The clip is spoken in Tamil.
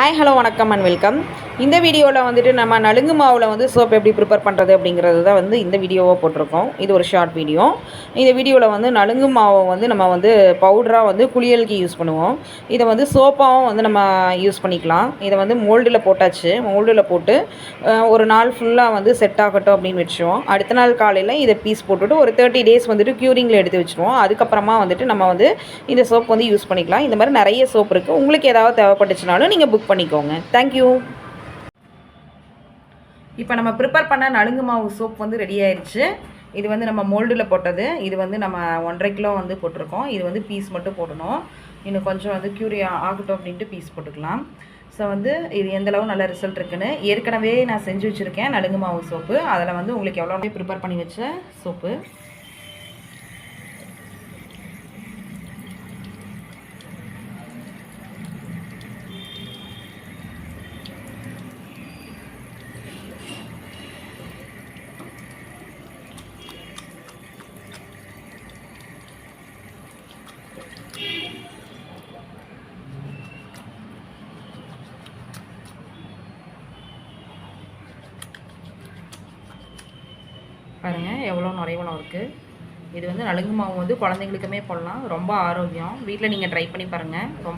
ஹாய் ஹலோ வணக்கம் அண்ட் வெல்கம். இந்த வீடியோவில் வந்துட்டு நம்ம நலுங்கு மாவில் வந்து சோப் எப்படி ப்ரிப்பேர் பண்ணுறது அப்படிங்கிறது தான் வந்து இந்த வீடியோவாக போட்டிருக்கோம். இது ஒரு ஷார்ட் வீடியோ இந்த வீடியோவில் வந்து நலுங்கு மாவை வந்து நம்ம வந்து பவுடராக வந்து குளியலுக்கு யூஸ் பண்ணுவோம். இதை வந்து சோப்பாகவும் வந்து நம்ம யூஸ் பண்ணிக்கலாம். இதை வந்து மோல்டில் போட்டாச்சு. மோல்டில் போட்டு ஒரு நாள் ஃபுல்லாக வந்து செட் ஆகட்டும் அப்படின்னு வச்சுருவோம். அடுத்த நாள் காலையில் இதை பீஸ் போட்டுட்டு ஒரு தேர்ட்டி டேஸ் வந்துட்டு க்யூரிங்கில் எடுத்து வச்சுருவோம். அதுக்கப்புறமா வந்துட்டு நம்ம வந்து இந்த சோப் வந்து யூஸ் பண்ணிக்கலாம். இந்த மாதிரி நிறைய சோப் இருக்குது உங்களுக்கு ஏதாவது தேவைப்பட்டுச்சுனாலும் நீங்கள் புக் பண்ணிக்கோங்க. தேங்க்யூ இப்போ நம்ம ப்ரிப்பேர் பண்ண நலுங்கு மாவு சோப் வந்து ரெடி ஆயிடுச்சு இது வந்து நம்ம மோல்டில் போட்டது. இது வந்து நம்ம ஒன்றரை கிலோ வந்து போட்டிருக்கோம். இது வந்து பீஸ் மட்டும் போடணும். இன்னும் கொஞ்சம் வந்து க்யூரியா ஆகட்டும் அப்படின்ட்டு பீஸ் போட்டுக்கலாம். ஸோ வந்து இது எந்தளவு நல்ல ரிசல்ட் இருக்குன்னு ஏற்கனவே நான் செஞ்சு வச்சுருக்கேன் நலுங்கு மாவு சோப்பு அதில் வந்து உங்களுக்கு எவ்வளோ ப்ரிப்பேர் பண்ணி வச்ச சோப்பு பாருங்கள் எவ்வளோ நிறைவளம் இருக்குது இது வந்து நலுங்கு மாவு வந்து குழந்தைங்களுக்குமே போடலாம். ரொம்ப ஆரோக்கியம். வீட்டில் நீங்கள் ட்ரை பண்ணி பாருங்கள் ரொம்ப